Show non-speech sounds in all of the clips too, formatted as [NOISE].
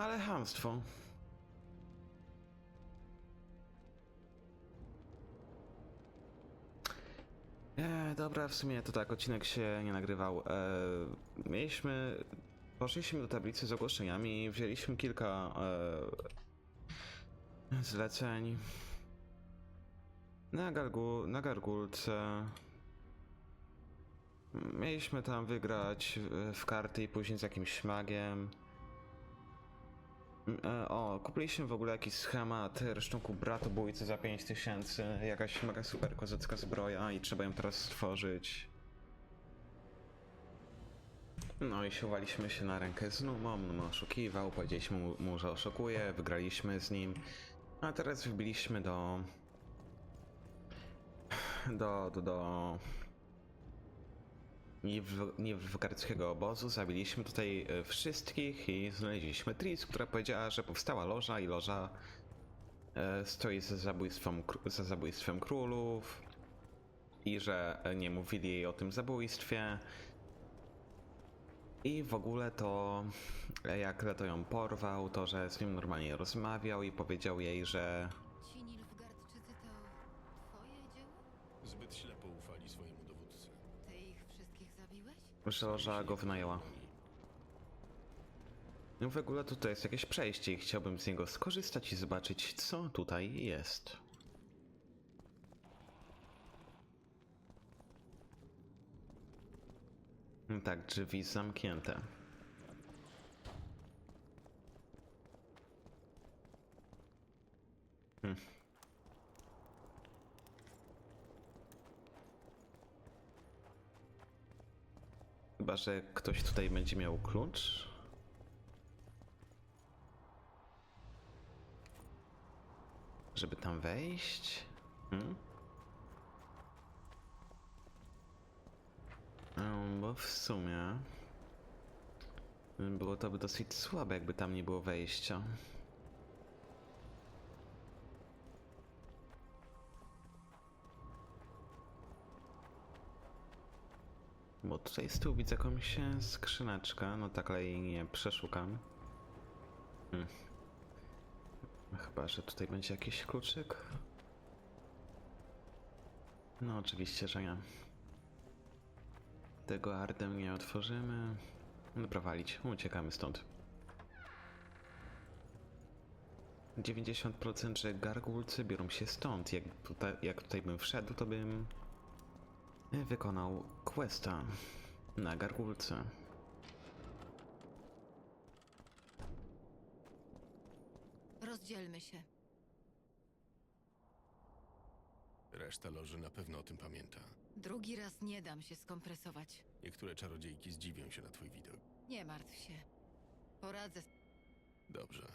Ale hamstwo. E, dobra, w sumie to tak, odcinek się nie nagrywał. E, mieliśmy. Poszliśmy do tablicy z ogłoszeniami, wzięliśmy kilka e, zleceń. Na, gargu, na gargulce. Mieliśmy tam wygrać w karty i później z jakimś magiem. E, O, kupiliśmy w ogóle jakiś schemat rysztunku bratobójcy za 5000, jakaś mega super kozacka zbroja i trzeba ją teraz stworzyć. No i siłowaliśmy się na rękę z Numą, Numa oszukiwał, powiedzieliśmy mu, mu, że oszukuje, wygraliśmy z nim, a teraz wbiliśmy do... do... do... do... Niwgardzkiego obozu, zabiliśmy tutaj e, wszystkich i znaleźliśmy Tris, która powiedziała, że powstała loża i loża e, stoi za zabójstwem, za zabójstwem królów i że e, nie mówili jej o tym zabójstwie. I w ogóle to, jak Leto ją porwał, to że z nim normalnie rozmawiał i powiedział jej, że zabiłeś? że go wynajęła. No w ogóle tutaj jest jakieś przejście i chciałbym z niego skorzystać i zobaczyć, co tutaj jest. Tak, drzwi zamknięte. Hm. Chyba, że ktoś tutaj będzie miał klucz. Żeby tam wejść? Hmm? No, bo w sumie... Było to by dosyć słabe, jakby tam nie było wejścia. Bo tutaj z tyłu widzę jakąś skrzyneczkę, no tak, ale jej nie przeszukam. Hmm. Chyba, że tutaj będzie jakiś kluczyk. No oczywiście, że nie. Tego ardem nie otworzymy. Dobra. Uciekamy stąd. 90% że gargulcy biorą się stąd. Jak tutaj, jak tutaj bym wszedł, to bym wykonał questa na gargulce. Rozdzielmy się. Reszta loży na pewno o tym pamięta. Drugi raz nie dam się skompresować. Niektóre czarodziejki zdziwią się na twój widok. Nie martw się. Poradzę. z- Dobrze.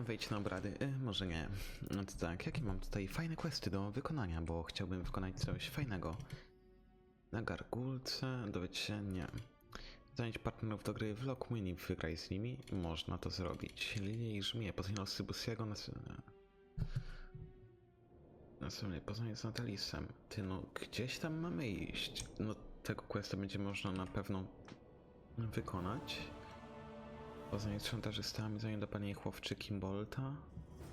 Wejdź na obrady. E, może nie. No to tak, jakie mam tutaj fajne questy do wykonania, bo chciałbym wykonać coś fajnego. Na gargulce, dowiedz się, nie. Zająć partnerów do gry w Lockmin i wygraj z nimi. Można to zrobić. Lilie i Żmije, poznaj Sybusiego na... Następnie poznanie z Natalisem. Ty no, gdzieś tam mamy iść. No, tego questa będzie można na pewno wykonać. Poznanie z szantażystami, zanim dopadnie ich łowczy Kimbolta.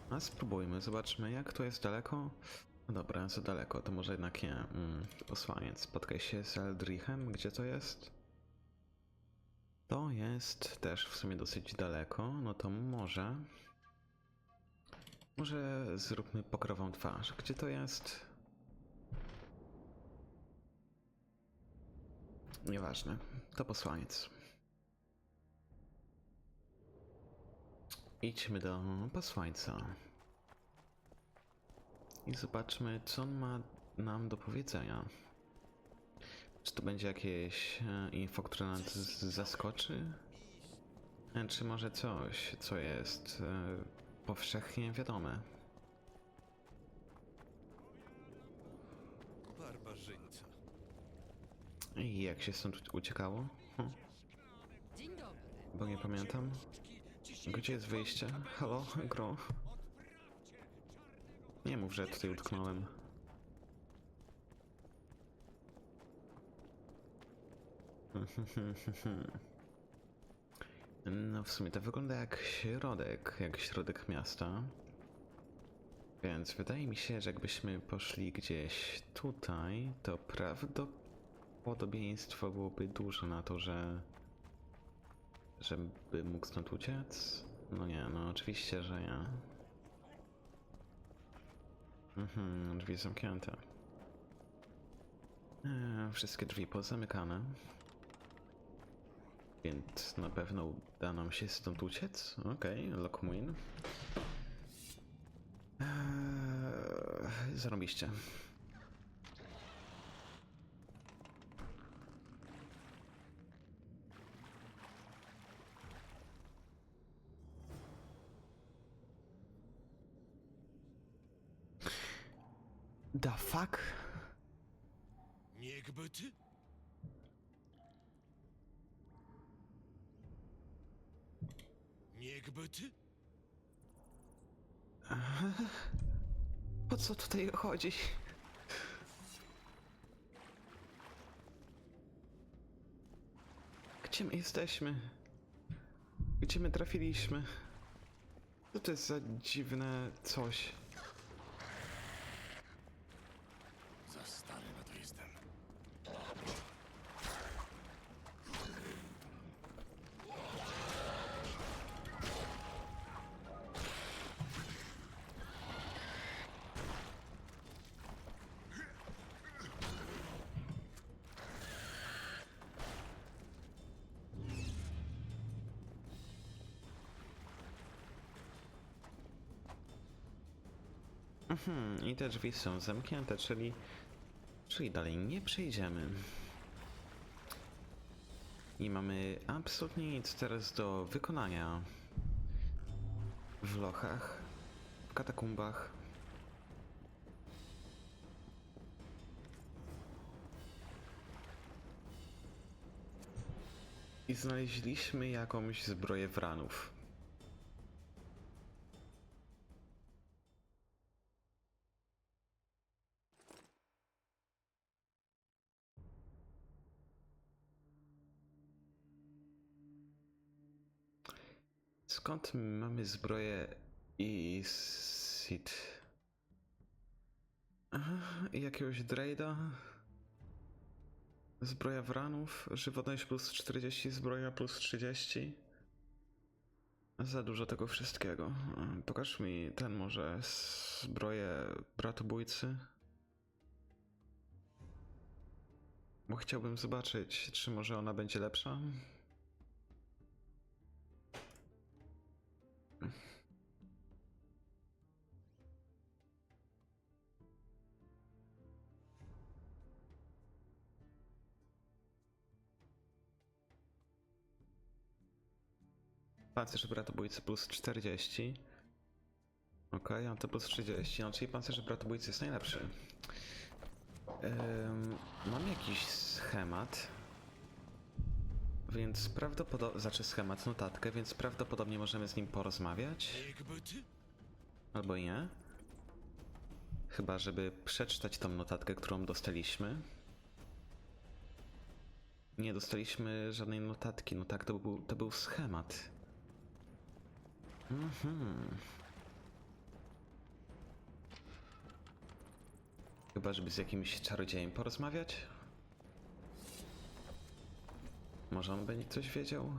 A spróbujmy, zobaczmy jak to jest daleko. No dobra, za daleko, to może jednak nie. Mm, posłaniec, spotkaj się z Eldrichem, gdzie to jest? To jest też w sumie dosyć daleko, no to może... Może zróbmy pokrową twarz. Gdzie to jest? Nieważne, to posłaniec. Idźmy do posłańca. I zobaczmy, co on ma nam do powiedzenia. Czy to będzie jakieś e, info, które nas zaskoczy? E, Czy może coś, co jest e, powszechnie wiadome? Barbarzyńca. I jak się stąd uciekało? Hm, Dzień dobry. bo nie pamiętam. Gdzie jest wyjście? Halo, gro? Nie mów, że tutaj utknąłem. [LAUGHS] No w sumie to wygląda jak środek, jak środek miasta. Więc wydaje mi się, że jakbyśmy poszli gdzieś tutaj, to prawdopodobieństwo byłoby duże na to, że żeby mógł stąd uciec? No nie, no oczywiście, że nie. Mhm, drzwi zamknięte. Eee, wszystkie drzwi pozamykane. Więc na pewno uda nam się stąd uciec. Okej, okay, Lockmuin. Eee, zarobiście. The fuck? Niechby ty? Niechby ty? O co tutaj chodzi? Gdzie my jesteśmy? Gdzie my trafiliśmy? Co to jest za dziwne coś? Mhm, i te drzwi są zamknięte, czyli... Czyli dalej nie przejdziemy. Nie mamy absolutnie nic teraz do wykonania. W lochach, w katakumbach. I znaleźliśmy jakąś zbroję wranów. Skąd mamy zbroję i sit? Aha, jakiegoś Draida? Zbroja wranów, żywotność plus 40, zbroja plus 30. Za dużo tego wszystkiego. Pokaż mi ten może zbroję bratobójcy. Bo chciałbym zobaczyć, czy może ona będzie lepsza. Pancerz bratobójcy plus 40. Okej, a to plus 30, no czyli pancerz bratobójcy jest najlepszy. Ym, mam jakiś schemat. Więc prawdopodobnie, znaczy schemat, notatkę, więc prawdopodobnie możemy z nim porozmawiać. Albo nie. Chyba, żeby przeczytać tą notatkę, którą dostaliśmy. Nie dostaliśmy żadnej notatki. No tak, to był, to był schemat. Mhm. Chyba, żeby z jakimś czarodziejem porozmawiać? Może on będzie coś wiedział? [LAUGHS]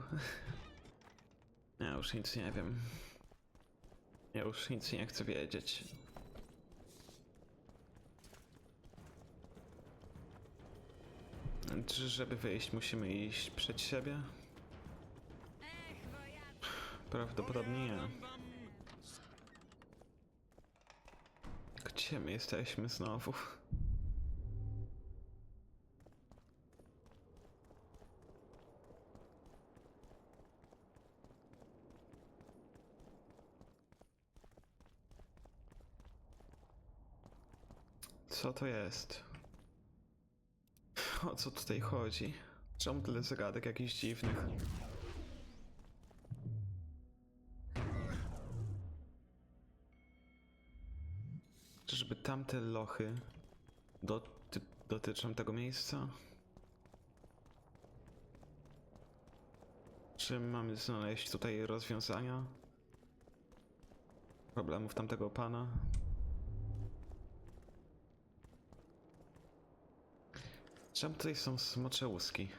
Ja już nic nie wiem. Ja już nic nie chcę wiedzieć. Czy żeby wyjść, musimy iść przed siebie? Prawdopodobnie nie. Gdzie my jesteśmy znowu? Co to jest? O co tutaj chodzi? Czemu tyle zagadek jakichś dziwnych? Czyżby tamte lochy doty dotyczą tego miejsca? Czy mamy znaleźć tutaj rozwiązania problemów tamtego pana? Czemu tutaj są smocze łuski?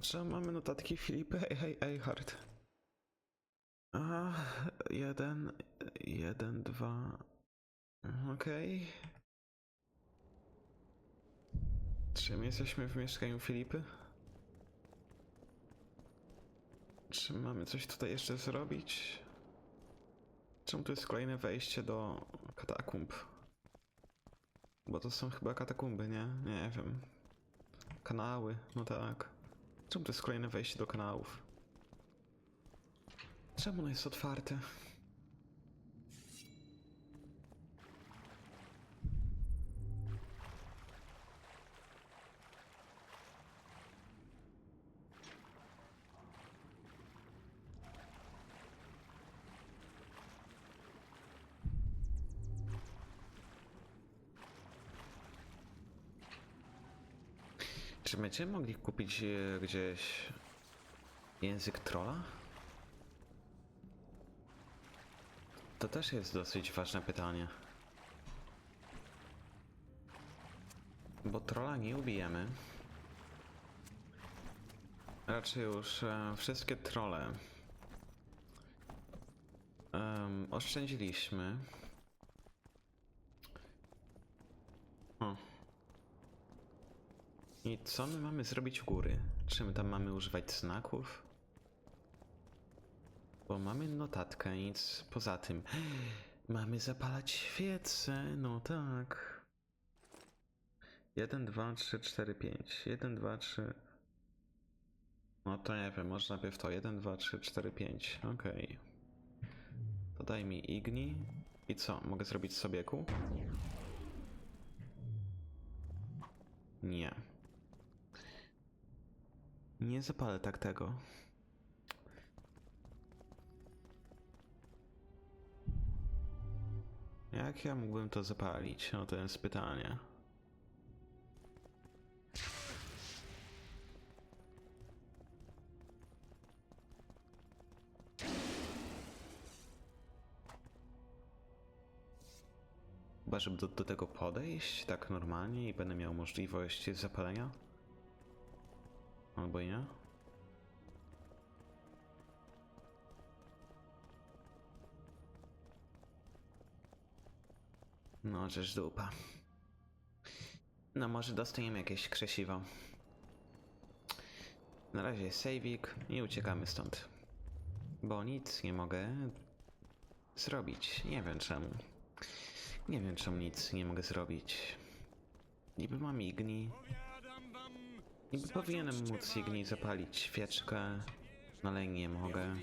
Czemu mamy notatki Filipy Ej- Eichhardt? A, jeden, jeden, dwa. Okej. Czy my jesteśmy w mieszkaniu Filipy? Czy mamy coś tutaj jeszcze zrobić? Czemu tu jest kolejne wejście do katakumb? Bo to są chyba katakumby, nie? Nie wiem. Kanały, no tak. Czemu to jest kolejne wejście do kanałów? Czemu ono jest otwarte? Czy będziemy mogli kupić e, gdzieś język trolla? To też jest dosyć ważne pytanie. Bo trolla nie ubijemy. Raczej już e, wszystkie trolle em, oszczędziliśmy. O. I co my mamy zrobić u góry? Czy my tam mamy używać znaków? Bo mamy notatkę, nic poza tym. Mamy zapalać świece, no tak. 1, 2, 3, 4, 5. 1, 2, 3. No to nie wiem, może najpierw to. 1, 2, 3, 4, 5. Okej. To daj mi igni. I co? Mogę zrobić sobie kół? Nie. Nie zapalę tak tego. Jak ja mógłbym to zapalić? No to jest pytanie. Chyba, żeby do, do tego podejść tak normalnie i będę miał możliwość zapalenia? Albo i nie? No, dupa. No, może dostaniemy jakieś krzesiwo. Na razie sejwik i uciekamy stąd. Bo nic nie mogę zrobić. Nie wiem czemu. Nie wiem czemu nic nie mogę zrobić. Niby mam igni. Niby powinienem móc igni zapalić świeczkę, no ale nie mogę.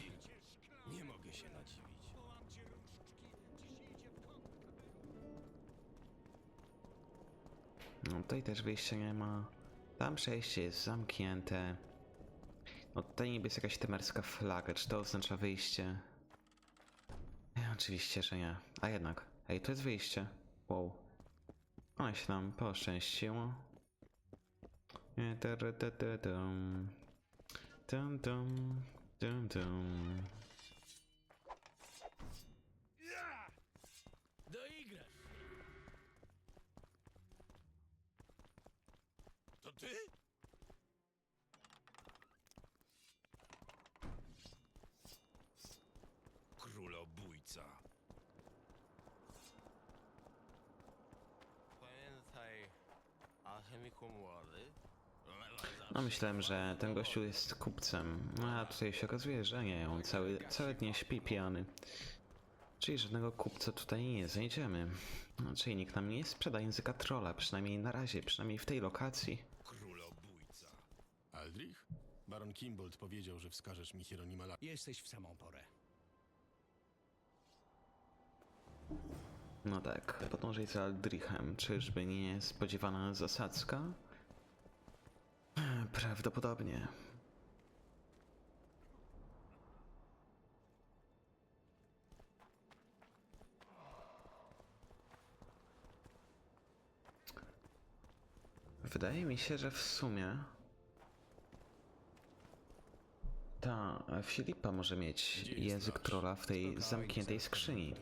No tutaj też wyjścia nie ma. Tam przejście jest zamknięte. No tutaj niby jest jakaś temerska flaga. Czy to oznacza wyjście? Nie, oczywiście, że nie. A jednak. Ej, to jest wyjście. Wow. Ona się nam poszczęściło. Dum. Dum, dum. Dum, dum. Doigrasz! To ty? Królobójca. Pamiętaj, alchemiku młody. No myślałem, że ten gościu jest kupcem, no a tutaj się okazuje, że nie, on cały, całe dnie śpi pijany. Czyli żadnego kupca tutaj nie znajdziemy. No, czyli nikt nam nie sprzeda języka trolla, przynajmniej na razie, przynajmniej w tej lokacji. Królobójca. Aldrich? Baron Kimbold powiedział, że wskażesz mi Hieronima La... Jesteś w samą porę. No tak, podążaj za Aldrichem. Czyżby nie spodziewana zasadzka? Prawdopodobnie. Wydaje mi się, że w sumie ta Filipa może mieć język trola w tej zamkniętej skrzyni.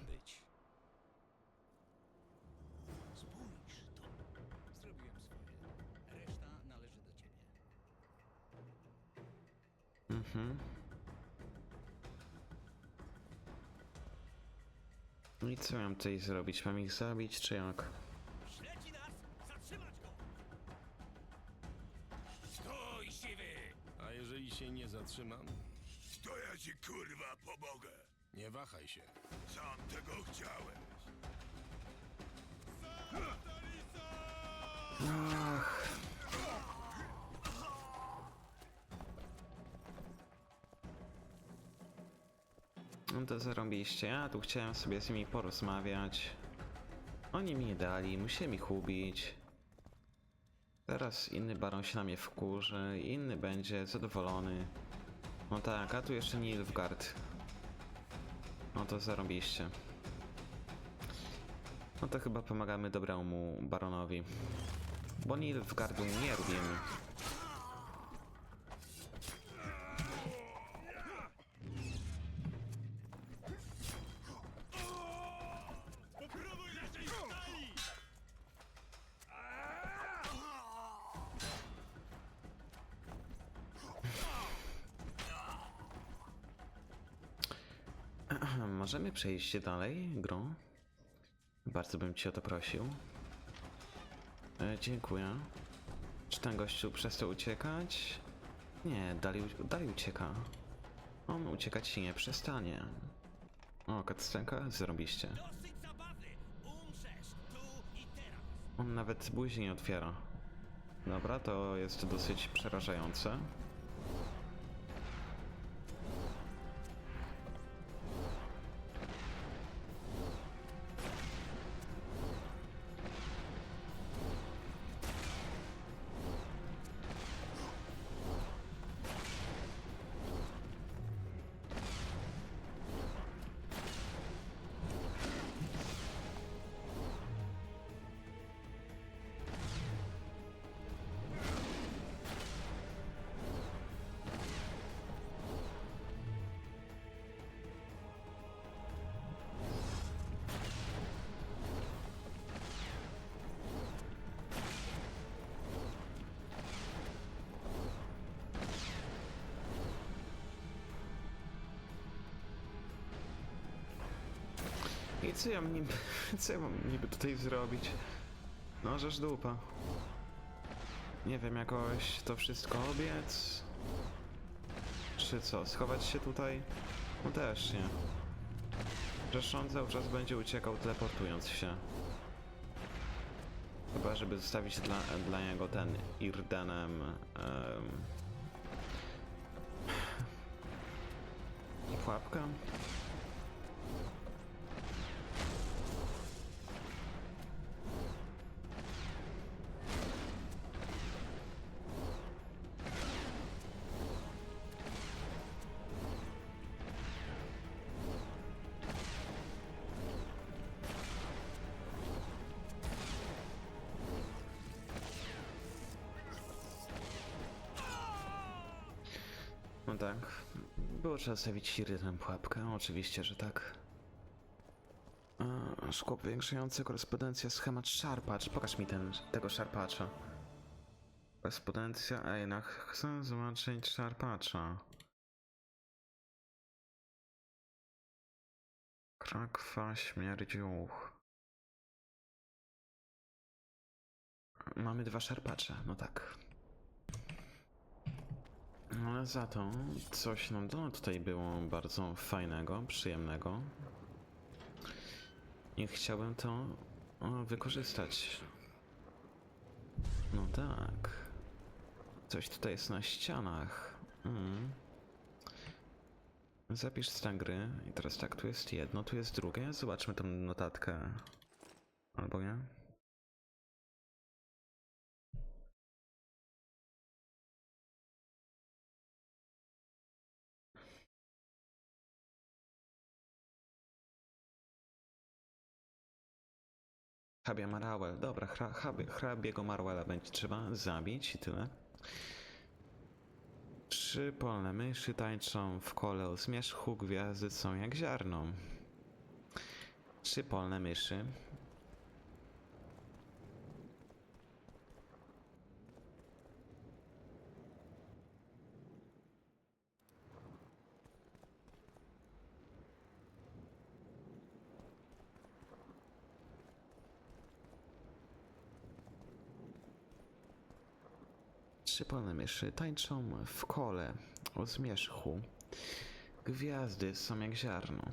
Mam tutaj zrobić? Mam ich zabić, czy jak? Śledzi nas! Zatrzymać go! Stój, siwy! A jeżeli się nie zatrzymam, To ja ci kurwa pomogę. nie wahaj się. Sam tego chciałem. Ach. No to zarąbiście, ja tu chciałem sobie z nimi porozmawiać. Oni mi nie dali, musieli ich ubić. Teraz inny baron się na mnie wkurzy, inny będzie zadowolony. No tak, a tu jeszcze Nilfgaard. No to zarąbiście. No to chyba pomagamy dobremu baronowi. Bo Nilfgaardu nie lubimy. Możemy przejść dalej, grą? Bardzo bym cię o to prosił. E, dziękuję. Czy ten gościu przestał uciekać? Nie, dalej, dalej ucieka. On uciekać się nie przestanie. O, kaccenka? Zrobiście. On nawet buzi nie otwiera. Dobra, to jest dosyć przerażające. I co ja niby, [LAUGHS] co ja mam niby tutaj zrobić? No, żeż dupa. Nie wiem, jakoś to wszystko obiec? Czy co, schować się tutaj? No też nie. On cały czas będzie uciekał teleportując się. Chyba, żeby zostawić dla, dla niego ten Irdenem... Um, [SIGHS] pułapkę? Było trzeba stawić Irdenem pułapkę, oczywiście, że tak. A, szkło powiększające korespondencja schemat szarpacz. Pokaż mi ten, tego szarpacza. Korespondencja, a jednak chcę zobaczyć szarpacza. Krakwa, śmierdziuch. Mamy dwa szarpacze, no tak. Ale za to coś nam dano tutaj było bardzo fajnego, przyjemnego. I chciałbym to wykorzystać. No tak. Coś tutaj jest na ścianach. Mm. Zapisz stan gry. I teraz tak, tu jest jedno, tu jest drugie. Zobaczmy tą notatkę. Albo nie? Hrabia Marwell. Dobra, hra, hrabie, hrabiego Marwella będzie trzeba zabić i tyle. Trzy polne myszy tańczą w kole o zmierzchu, gwiazdy są jak ziarno. Trzy polne myszy. Trzy polne myszy tańczą w kole o zmierzchu. Gwiazdy są jak ziarno.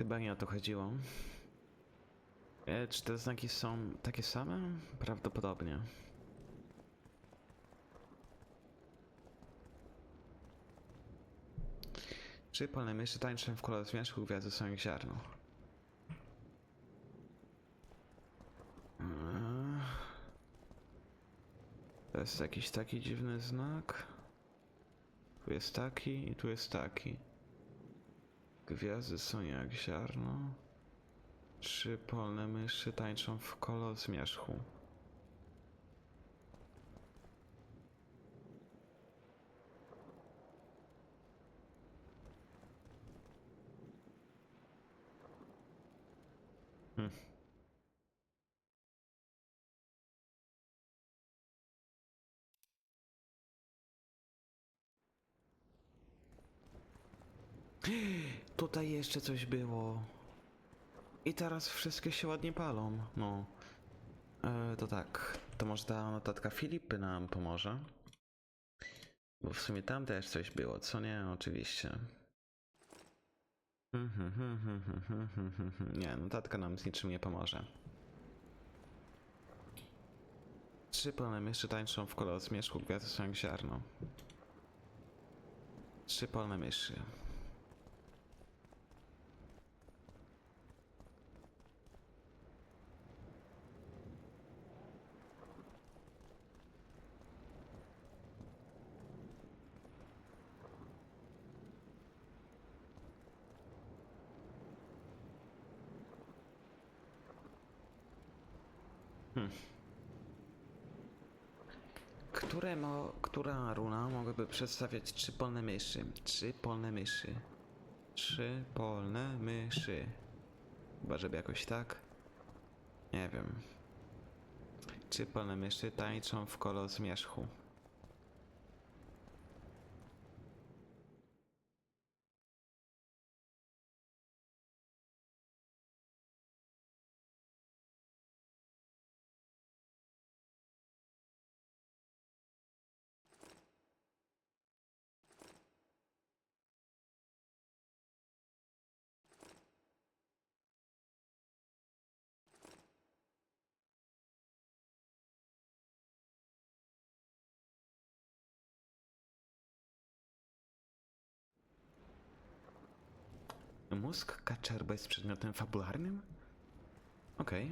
Chyba nie o to chodziło. E, czy te znaki są takie same? Prawdopodobnie. Czy polne myszy tańczą w kole zmierzchu, gwiazdy są jak ziarno? Eee, To jest jakiś taki dziwny znak. Tu jest taki i tu jest taki. Gwiazdy są jak ziarno. Trzy polne myszy tańczą w kolo zmierzchu. Hmm. Tutaj jeszcze coś było. I teraz wszystkie się ładnie palą. No. E, to tak. To może ta notatka Filipy nam pomoże? Bo w sumie tam też coś było, co nie? Oczywiście. Nie, notatka nam z niczym nie pomoże. Trzy polne myszy tańczą w kole o zmierzchu, jak ziarno. Trzy polne myszy. Mo, która runa mogłaby przedstawiać trzy polne myszy? Trzy polne myszy. Trzy polne myszy. Chyba, żeby jakoś tak? Nie wiem. Trzy polne myszy tańczą w kolo zmierzchu. Mózg Kaczerba jest przedmiotem fabularnym? Okej.